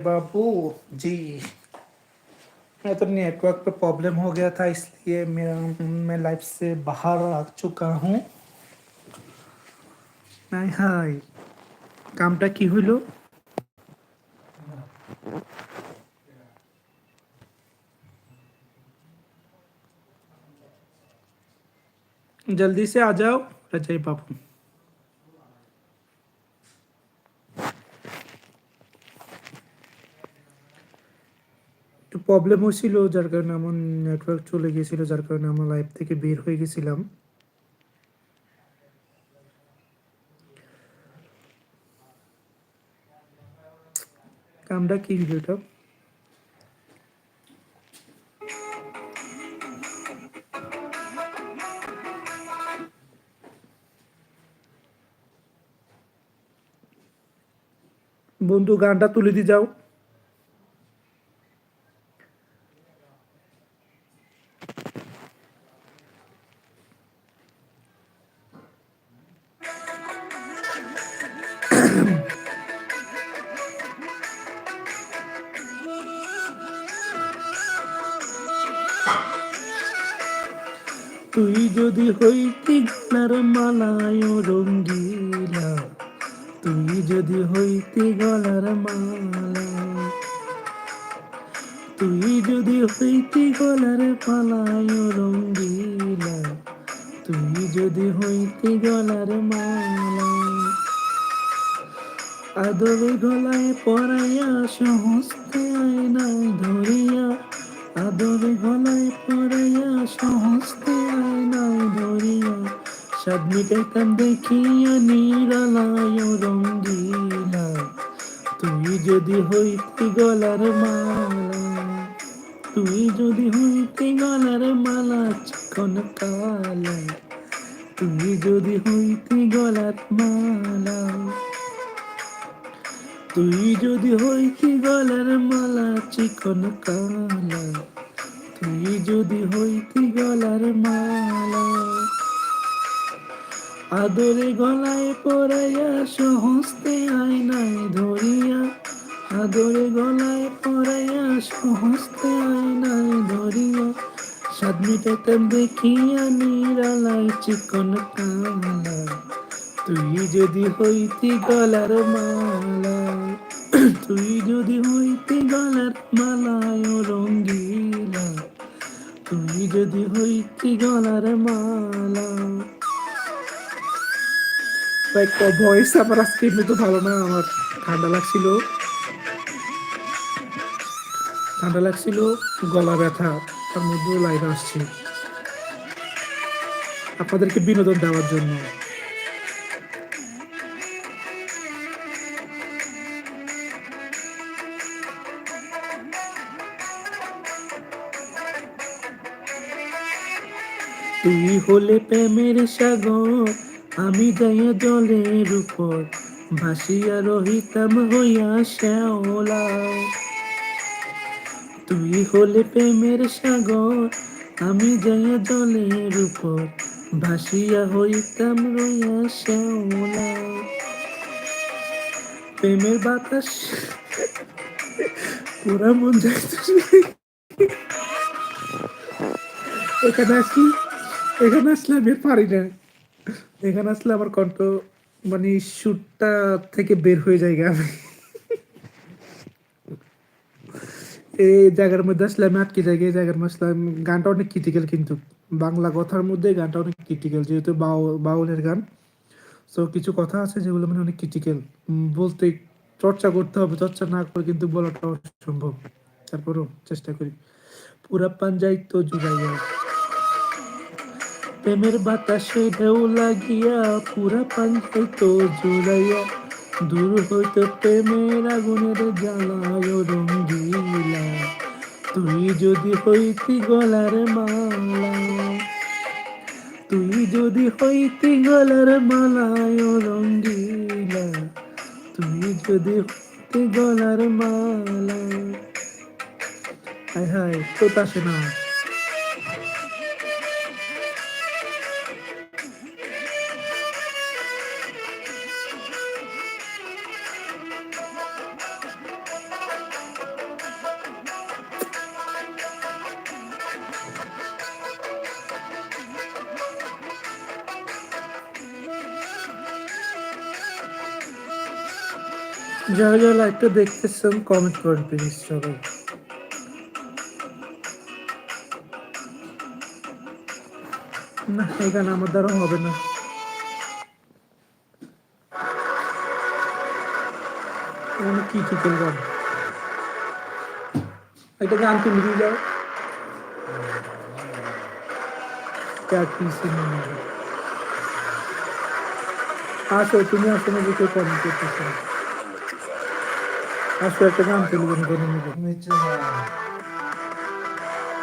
बाबू जी मैं तो नेटवर्क पे प्रॉब्लम हो गया था इसलिए मैं मैं लाइफ से बाहर आ चुका हूँ হাই হাই কামটা কি হইলো जल्दी से आ जाओ रजाई बाबू একটু প্রবলেম হয়েছিল, যার কারণে আমার নেটওয়ার্ক চলে গিয়েছিল, যার কারণে আমার লাইভ থেকে বের হয়ে গেছিলাম। কামটা কি ভিডিওটা বন্ধু, গানটা তুলে দিয়ে যাও। তুই যদি হইতি গলার মালায় রঙ্গিলা, তুই যদি হইতি গলার মালা, তুই যদি হইতি গলার পালায় রঙ্গিলা, তুই যদি হইতি গলার মালা। আদরে গলায় পরাইয়া সহস্তে আয়নায় ধরিয়া আদরে গলায় পরাইয়া সহস্তে আয়নায় ধরিয়া সাত মিটাইতাম দেখিয়া নিরালায় রঙ্গিলা। তুই যদি হইতি গলার মালা, তুই যদি হইতি গলার মালা চিকন কালা, তুই যদি হইতি গলার মালা। তুই যদি হইতি গলার মালা চিকন কালা, তুই যদি হইতি গলার মালা। আদরে গলায় পরাইয়া সহস্তে আয়নায় ধরিয়া, আদরে গলায় পরাইয়া সহস্তে আয়নায় ধরিয়া সাত মিটাতাম দেখিয়া নিরালায় চিকন কালা। তুই যদি হইতি গলার মালা তুই যদি হইতি গলার মালায় রঙ্গিলা, তুই যদি হইতি গলার মালা। একটা ভয়েস আজকে ভালো না, আমার ঠান্ডা লাগছিল। ঠান্ডা লাগছিল, গলা ব্যথা, তার মধ্যে লাইভ আসছে। আপনাদেরকে বিনোদন দেওয়ার জন্য। তুই হলে প্রেমের সাগর, আমি যাইয়া জলের উপর ভাসিয়া রহিতাম হইয়া শ্যাওলা। তুই হলে প্রেমের সাগর, আমি যাইয়া জলের উপর ভাসিয়া হইতাম রইয়া শ্যাওলা। প্রেমের বাতাস, পুরা মন যাইতেছে। এখানে আসি এখানে আসলে আমি পারি না। এখানে আসলে আমার কণ্ঠ মানে শুটটা থেকে বের হয়ে যায় এই জায়গার মধ্যে আসলে আমি আটকে যাই, এই জায়গার মধ্যে আসলে গানটা অনেক ক্রিটিক্যাল কিন্তু। বাংলা কথার মধ্যে গানটা অনেক ক্রিটিক্যাল যেহেতু বাউলের গান। সো কিছু কথা আছে যেগুলো মানে অনেক ক্রিটিক্যাল বলতে চর্চা করতে হবে, চর্চা না করে কিন্তু বলাটা অসম্ভব। তারপরও চেষ্টা করি। পুরা পাঞ্জাই তো জুড়াইয়া। প্রেমের বাতাসে ঢেউ লাগিয়া পুরা পাঞ্জাই তো জুড়াইয়া। দূর হইতে প্রেমের আগুনের জ্বালায় রঙ্গিলা। তুই যদি হইতি গলার মালা, তুই যদি হইতি গলার মালায় রঙ্গিলা। তুই যদি হইতি গলার মালা। হায় হায় তো আসে না। যারা যারা লাইভটা দেখতেছেন কমেন্ট করেন প্লিজ সবাই। না এখানে আমার দ্বারা হবে না। কি কি করবেন একটা গান তুমি দিয়ে যাও আসো, তুমি আসো না কমেন্ট করতেছো। আসো একটা গান তুলবো না করে নেব।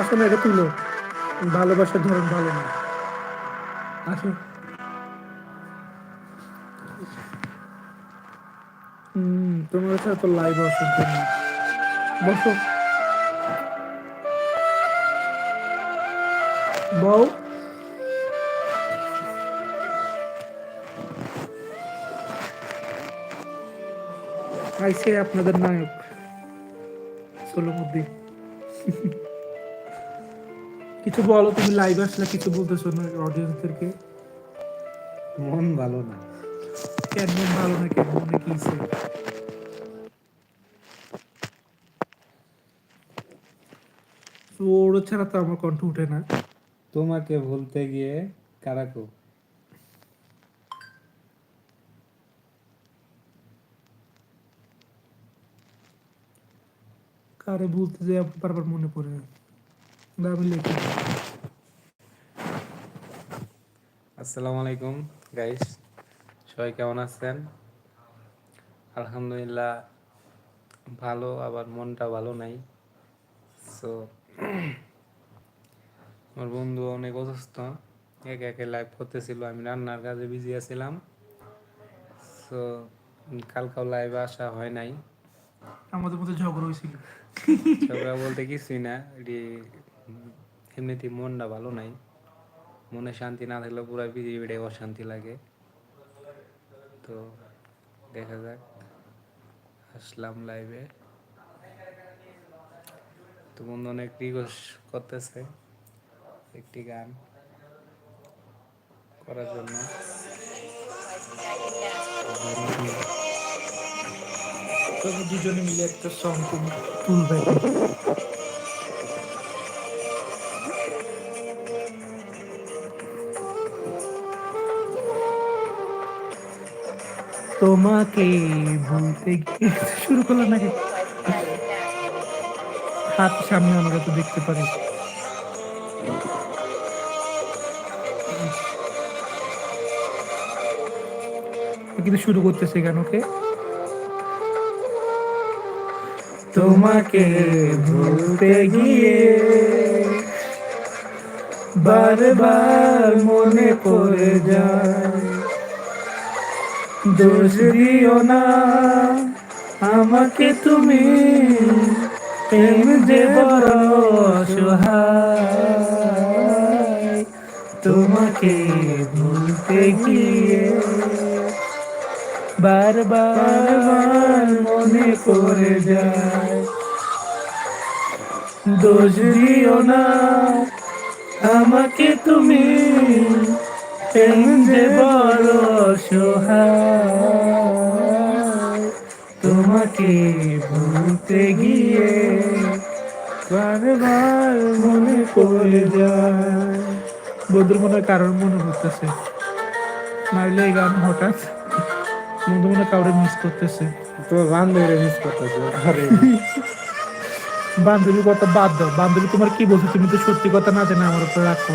আসো না, এটা তুলো। ভালোবাসার ধরন ভালো না। আসো। হম, তোমার সাথে তো লাইভ আসো বসো। বউ? আইসে আপনাদের নায়ক। সোলমুদ্দিন কিছু বলো তুমি লাইভ আসলে কিছু বলতেছো না অডিয়েন্সদেরকে মন ভালো না। কেন মন ভালো না কেন মনে কি ওর ছাড়া তো আমার কণ্ঠ উঠে না। তোমাকে ভুলতে গিয়ে কারাকো কারে বলতে যে বারবার মনে পড়ে না আমি লিখি। আসসালামু আলাইকুম গাইস সবাই কেমন আছেন? আলহামদুলিল্লাহ ভালো আবার মনটা ভালো নাই। সো আমার বন্ধু অনেক অসুস্থ। একে একে লাইভ করতেছিল আমি রান্নার কাজে বিজি আছিলাম। সো কালকাও লাইভে আসা হয় নাই। আমাদের মধ্যে ঝগড়া হয়েছিল। ঝগড়া বলতে কিছুই না, এটি এমনিতেই মনটা ভালো নাই। মনে শান্তি না থাকলে পুরো পৃথিবীটাই অশান্তি লাগে। তো দেখা যাক, আসলাম লাইভে তো বন্ধু অনেক রিকোয়েস্ট করতেছে একটি গান করার জন্য। তবে দুজনে মিলে একটা সং তুলবে। তোমাকে ভুলতে গিয়ে শুরু করলাম নাকি? হাত সামনে আমরা তো দেখতে পারি। কিন্তু শুরু করতেছে কেন ওকে তোমাকে ভুলতে গিয়ে বারবার মনে পড়ে যায়। দোষ দিও না, আমাকে তুমি যে তোমাকে ভুলতে গিয়ে বারবার মনে পড়ে যায়। দোষ দিও না। আমাকে তুমি যে বড় অসহায় তোমাকে ভুলতে গিয়ে বারবার মনে পড়ে যায়। বন্ধুর মনে হয় কারোর মনে হতেছে নাইলে এই গান হঠাৎ বন্ধু মনে কাউরে মিস করতেছে? তোমার বান্ধবীরা মিস করতেছে। আরে। বান্ধবীর কথা বাদ দাও। বান্ধবী তোমার কি বলছো তুমি তো সত্যি কথা না জানে আমার উপর রাখো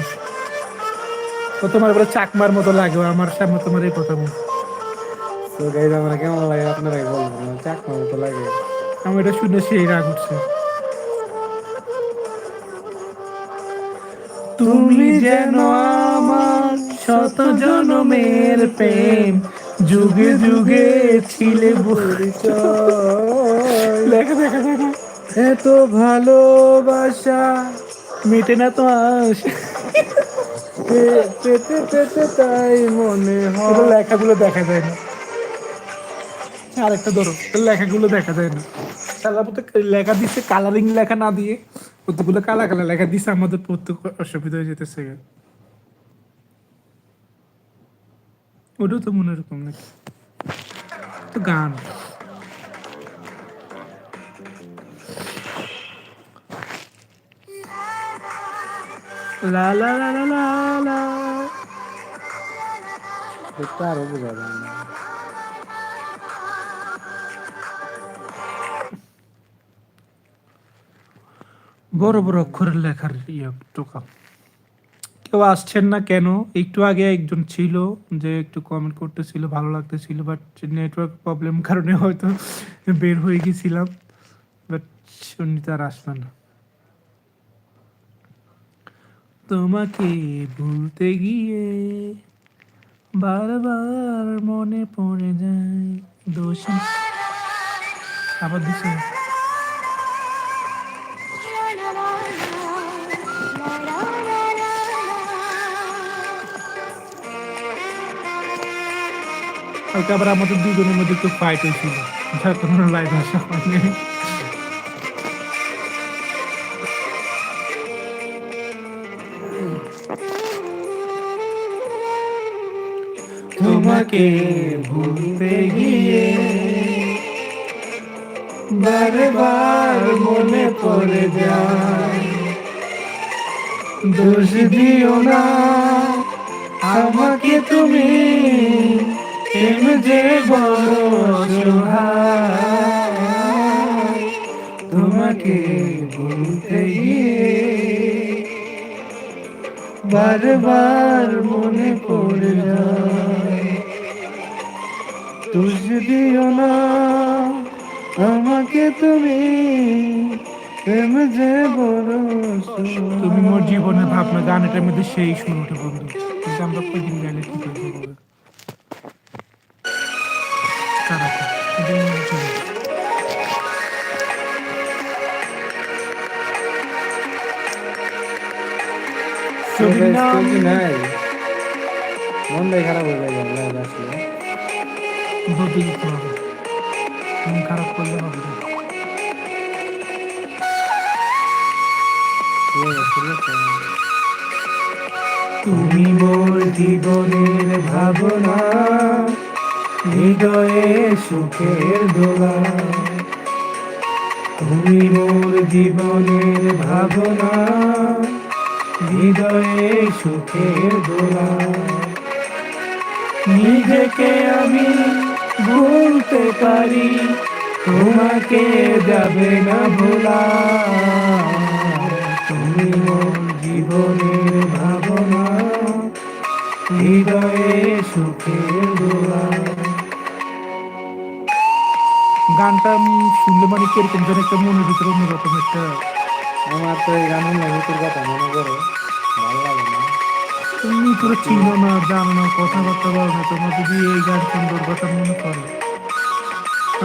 তো তোমার উপরে চাকমার মতো লাগে আমার সামনে তোমার এই কথা বল তো গাইজ আমার কেমন লাগে? আপনারাই বলবেন চাকমা মতো লাগে। আমার এটা শুনে সেই রাগ উঠছে। তুমি যেন আমার শত জনমের প্রেম যুগে যুগে ছিলে পরিচয় লেখা দেখা দেখা এত ভালোবাসা মেটে না তো পেতে পেতে তাই মনে হয়। লেখাগুলো দেখা যায় না। আরেকটা ধরো লেখাগুলো দেখা যায় না। মতো লেখা দিচ্ছে কালারিং লেখা না দিয়ে কতগুলো কালা কালা লেখা দিচ্ছে আমাদের প্রত্যেক অসুবিধা হয়ে যেতেছে ওটাও তো মনে এরকম নাকি? তো গান। লা লা লা লা লা লা দেখতে আরও বোঝা বড় বড় অক্ষরের লেখার ইয়ে টোকা। কেউ আসছেন না কেন? একটু আগে একজন ছিল যে একটু কমেন্ট করতেছিল, ভালো লাগতেছিল বাট নেটওয়ার্ক প্রবলেম কারণে হয়তো বের হয়ে গেছিলাম বাট শুনি তার আসবে না। তোমাকে ভুলতে গিয়ে বারবার মনে পড়ে যায় দোষী। আবার দিছে আবার আমাদের দুজনের মধ্যে একটু ফাইট হয়েছিল কারণে লাইভ আসা হয়নি। তোমাকে ভুলতে গিয়ে বারবার মনে পড়ে যায়। দোষ দিও না, আমাকে তুমি এম যে বড় তোমাকে ভুলতে গিয়ে বারবার মনে পড়ে যায়। দোষ দিও না আমাকে তুমি প্রেম যে বড় তুমি মোর জীবনের ভাবনা গানটার মধ্যে সেই শুনতে বন্ধু কিন্তু আমরা কদিন গেলে কি করব নাই। মনটাই খারাপ হয়ে যায়। দিতে হবে? মন খারাপ করলে হবে না। তুমি মোর জীবনের ভাবনা, হৃদয়ে সুখের দোলা। তুমি মোর জীবনের ভাবনা, হৃদয়ে সুখের দোলা। নিজেকে আমি ভুলতে পারি, তোমাকে যাবে না ভোলা। তুমি জীবনের ভাবনা, হৃদয়ে সুখের দোলা। গানটা আমি শুনলে মানে কীরকম যেন একটা মনের ভিতরে অন্যরকম একটা আমার তো এই গান শুনলে ভিতর কথা মনে করে ভালো তুমি পুরো চিনো না জানো না কথাবার্তা বলো না তোমার যদি এই গান সুন্দর কথা মনে করে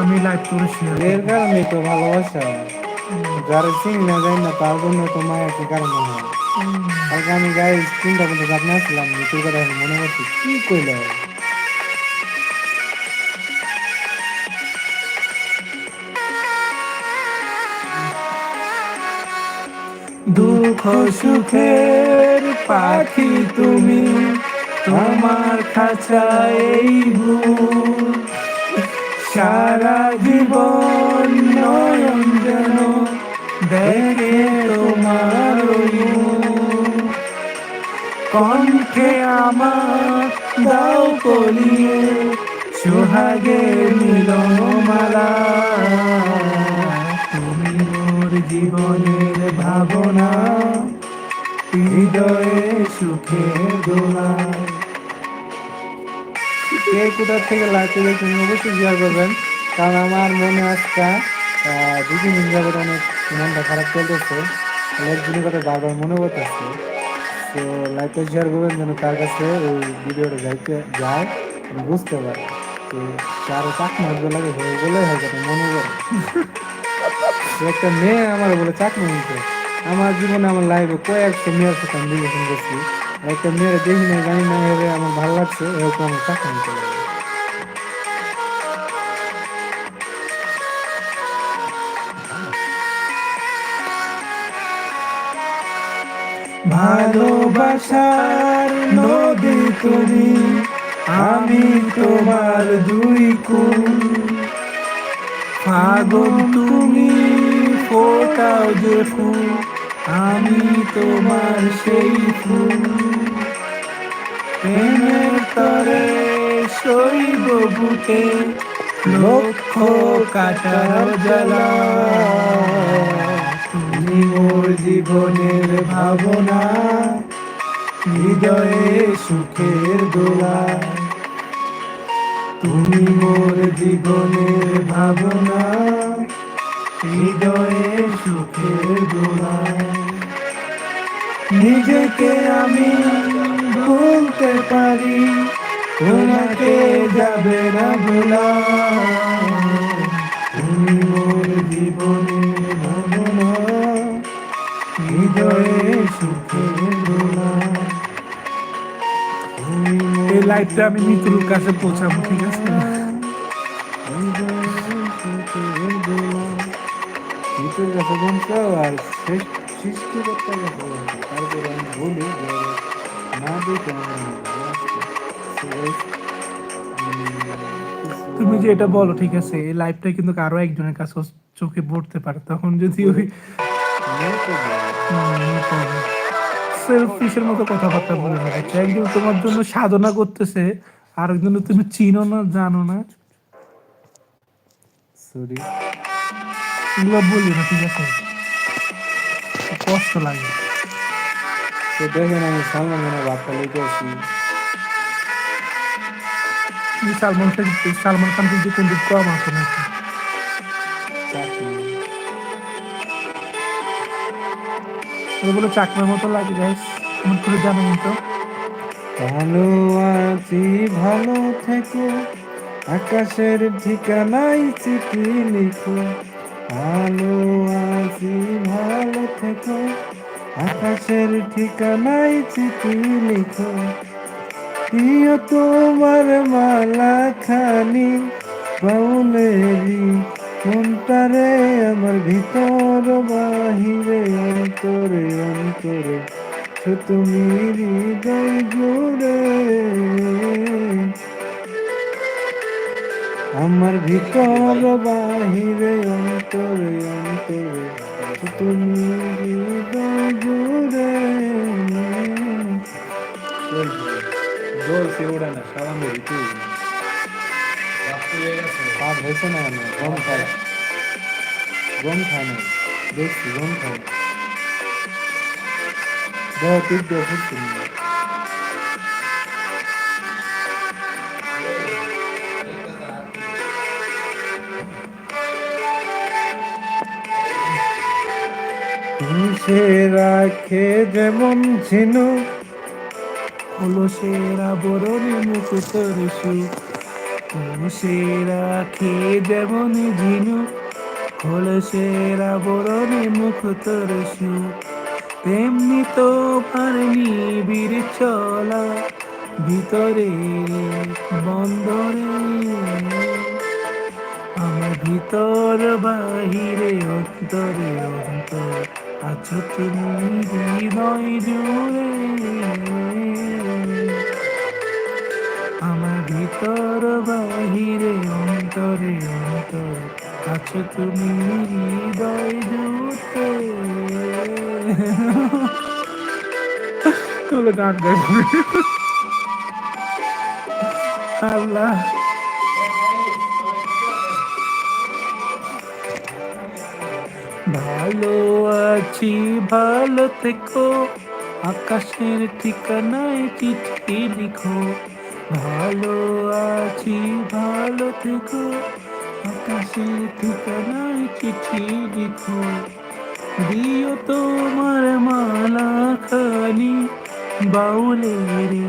আমি লাইভ করে শেয়ার এর কারণে তো ভালোবাসা। যারা চিনি না জানি না তার জন্য তো মায়া কি কারণ হয়? কালকে আমি গায়ে তিনটা পর্যন্ত গান নাচলাম তোর কথা মনে করছি কি কইলে? দুঃখ সুখের পাখি তুমি, তোমার খাঁচায় এই সারা জীবন নয়ন যেন দেখে তোমার কণ্ঠে আমার দাও কলিয়ে সোহাগের মিলন মালা তুমি মোর জীবনের ভাবনা। হৃদয়ে সুখে দোলা কে কোথা থেকে লাইভে দেখছেন অবশ্যই শেয়ার করবেন। কারণ আমার মনে আজকা আহ, দুই তিন দিন যাবত অনেক মনটা খারাপ চলতেছে। একদিনের কথা বারবার মনে করতেছে তো লাইভটা শেয়ার করবেন যেন তার কাছে ওই ভিডিওটা যাইতে যায় বুঝতে পারে। তো কারও চাকমা হতে লাগে হয়ে গেলে হয় যাতে মনে করে একটা মেয়ে আমার বলে চাকমা নিতে আমার জীবনে আমার লাইভে কয়েকশো মেয়ের সাথে আমি রিলেশন করছি। একটা মেয়ের দেখি না জানি না এভাবে আমার ভালো লাগছে, এরকম আমার চাকমা নিতে লাগে ভালোবাসার নদী তুমি, আমি তোমার দুই কুল। ফাগুন তুমি ফুটাও যে ফুল, আমি তোমার সেই ফুল। প্রেমের তরে শৈব বুকে লক্ষ কাটার জ্বালা। তুমি মোর জীবনের ভাবনা, হৃদয়ে সুখের দোলা। তুমি মোর জীবনের ভাবনা হৃদয়ে সুখের দোলা নিজেকে আমি বলতে পারি, তোমাকে যাবে না ভোলা তুমি মোর ভাবনা হৃদয়ে সুখের দোলা এই লাইফটা আমি মিত্রুর কাছে পৌঁছাবো, ঠিক আছে? কাছে বলছো আর শেষ তারপরে আমি বলি যে না দেখে তুমি যে এটা বলো ঠিক আছে এই লাইফটা কিন্তু আরও একজনের কাছে চোখে পড়তে পারে। তখন যদি ওই। সেলফিশের মতো কথাবার্তা বলে না একজন তোমার জন্য সাধনা করতেছে আর একজন তুমি চিনো না জানো না। Sorry. এগুলো বলি না ঠিক আছে? কষ্ট লাগে। তো দেখেন আমি সালমান খানের বার্তা লিখে আসি সালমান খান সালমান খান কিন্তু কিন্তু কম আছে নাকি? বলে চাকরির মতো লাগে গাইস করে তো? ভালো আছি ভালো থেকো। আকাশের ঠিকানাই চিঠি লিখো। ভালো আছি ভালো থেকো, আকাশের ঠিকানাই চিঠি লিখো। প্রিয় তোমার মালা খানি বাউলেরি কোনটারে আমার ভিতর বাহিরে, অন্তরে অন্তরে তুমি হৃদয় আমার ভিতর বাহিরে অন্তরে অন্তরে তুমি জুড়ে বলছি ওটা না সাবান দিতে পাপ হয়েছে না কেন গম খায়। গম না, দেখছি গম দেহ তুই সে রাখে যেমন ঝিনুক হলো সেরা বরণে মুকুতর সুখ হলো সেরা খেয়ে যেমন ঝিনুক হলো সেরা বরণে মুকুতর সুখ তেমনি তো পার নিবিড় চলা ভিতরে বন্দরে আমার ভিতর বাহিরে অন্তরে অন্তর। ভিতর বাহিরে অন্তরে অন্তর আছো তুমি হৃদয় গান আল্লাহ। ভালো আছি, ভালো থেকো। আকাশের ঠিকানায় চিঠি লিখো। ভালো আছি, ভালো থেকো। আকাশের ঠিকানায় চিঠি লিখো। দিও তোমার মালা খানি বাউলে রে।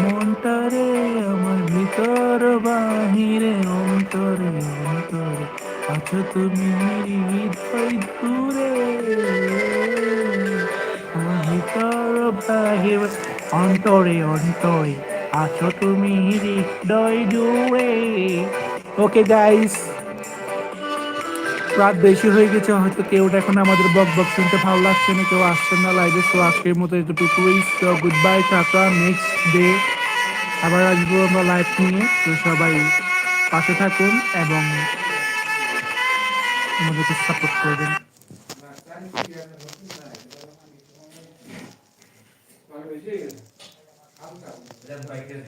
মনটারে আমার ভিতর, বাহিরে অন্তরে। আছো তুমি হৃদয় দূরে। অন্তরে অন্তরে। আছো তুমি হৃদয় দূরে ওকে গাইস রাত বেশি হয়ে গেছে, হয়তো কেউ এখন আমাদের বক বক শুনতে ভালো লাগছে না, কেউ আসছে না লাইভে তো আজকের মতো এতটুকুই good bye tata next day আবার আসব আমরা লাইভ নিয়ে। তো সবাই পাশে থাকুন এবং আমাদেরকে সাপোর্ট করবেন বাইকের